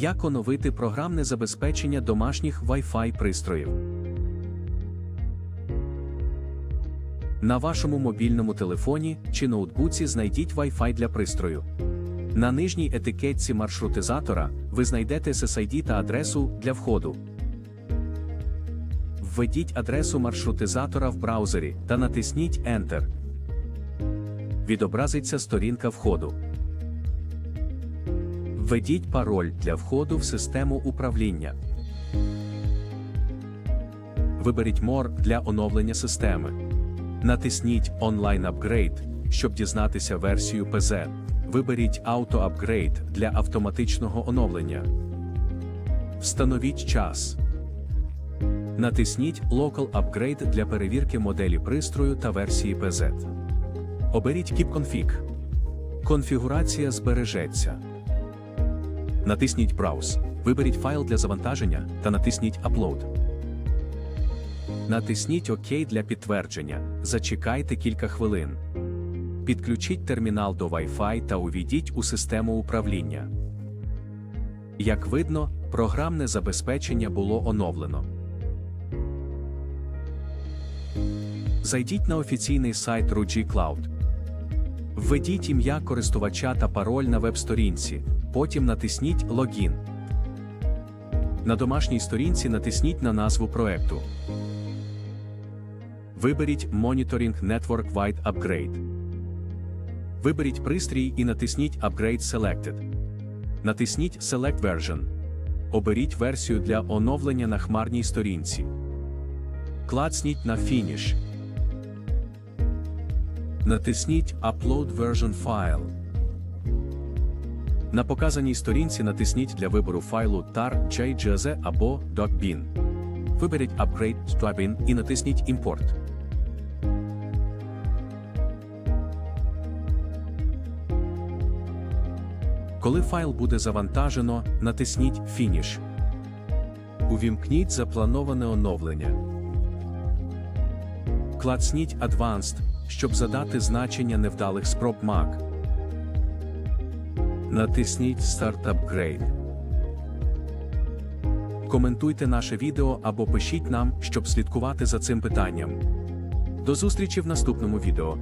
Як оновити програмне забезпечення домашніх Wi-Fi пристроїв? На вашому мобільному телефоні чи ноутбуці знайдіть Wi-Fi для пристрою. На нижній етикетці маршрутизатора ви знайдете SSID та адресу для входу. Введіть адресу маршрутизатора в браузері та натисніть Enter. Відобразиться сторінка входу. Введіть пароль для входу в систему управління. Виберіть More для оновлення системи. Натисніть Online Upgrade, щоб дізнатися версію PZ. Виберіть Auto Upgrade для автоматичного оновлення. Встановіть час. Натисніть Local Upgrade для перевірки моделі пристрою та версії PZ. Оберіть Keep. Конфігурація збережеться. Натисніть Browse. Виберіть файл для завантаження та натисніть Upload. Натисніть ОК для підтвердження. Зачекайте кілька хвилин. Підключіть термінал до Wi-Fi та увійдіть у систему управління. Як видно, програмне забезпечення було оновлено. Зайдіть на офіційний сайт RUG Cloud. Введіть ім'я користувача та пароль на веб-сторінці, потім натисніть Логін. На домашній сторінці натисніть на назву проекту. Виберіть Monitoring Network Wide Upgrade. Виберіть пристрій і натисніть Upgrade Selected. Натисніть Select Version. Оберіть версію для оновлення на хмарній сторінці. Клацніть на Finish. Натисніть Upload Version File. На показаній сторінці натисніть для вибору файлу tar JGZ або .bin. Виберіть Upgrade Stwabin і натисніть Import. Коли файл буде завантажено, натисніть Finish. Увімкніть заплановане оновлення. Клацніть Advanced, щоб задати значення невдалих спроб Mac. Натисніть Start Upgrade. Коментуйте наше відео або пишіть нам, щоб слідкувати за цим питанням. До зустрічі в наступному відео.